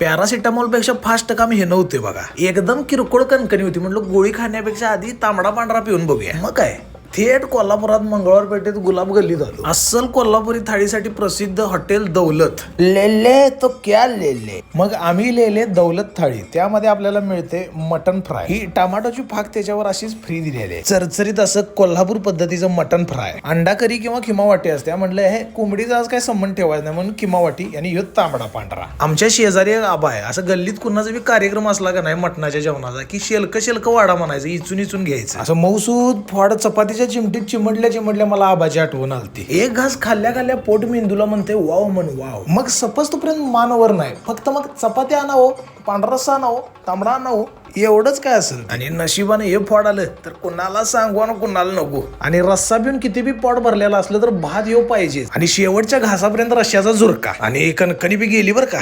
पॅरासिटामॉलपेक्षा fast काम हे नव्हते बघा. एकदम किरकोळ कणकणी होती. म्हटलं गोळी खाण्यापेक्षा आधी तांबडा पांढरा पिऊन बघूया. मग काय? थेट कोल्हापुरात मंगळवार पेठेत गुलाब गल्लीत आलो. अस्सल कोल्हापुरी थाळीसाठी प्रसिद्ध हॉटेल दौलत. लेले तो क्या लेले? मग आम्ही लेले दौलत थाळी. त्यामध्ये आपल्याला मिळते मटन फ्राय. ही टमाटोची फाक त्याच्यावर अशीच फ्री दिलेली आहे. चरचरीत असं कोल्हापूर पद्धतीचं मटन फ्राय. अंडा करी किंवा किमा वाटी असते म्हटलं हे कोंबडीचा आज काय संबंध ठेवायचा नाही. म्हणून किमा वाटी आणि ह्यो तांबडा पांढरा. आमच्या शेजारी एक आबा आहे. असं गल्लीत कुणाचा बी कार्यक्रम असला का नाही मटणाच्या जेवणाचा की शेलक शेलक वाडा म्हणायचं इचून इचून घ्यायचं. असं मौसूद फॉड चपातीच्या चिमटीत चिमटल्या चिमडल्या मला आबाजी आठवण आलती. एक घास खाल्ल्या खाल्ल्या पोट मेंदूला म्हणते वाव म्हण वाव. मग सपस तोपर्यंत मानवर नाही. फक्त मग चपाती आणावं पांढरा रस्सा आणावं तांबडा आणावं एवढंच काय असेल. आणि नशिबाने हे फॉड आलं तर कुणाला सांगू आणि कुणाला नको. आणि रस्सा पिऊन किती बी पॉट भरलेला असलं तर भात येऊ पाहिजे आणि शेवटच्या घासापर्यंत रश्याचा झुरका. आणि कणकणी बी गेली बरं का.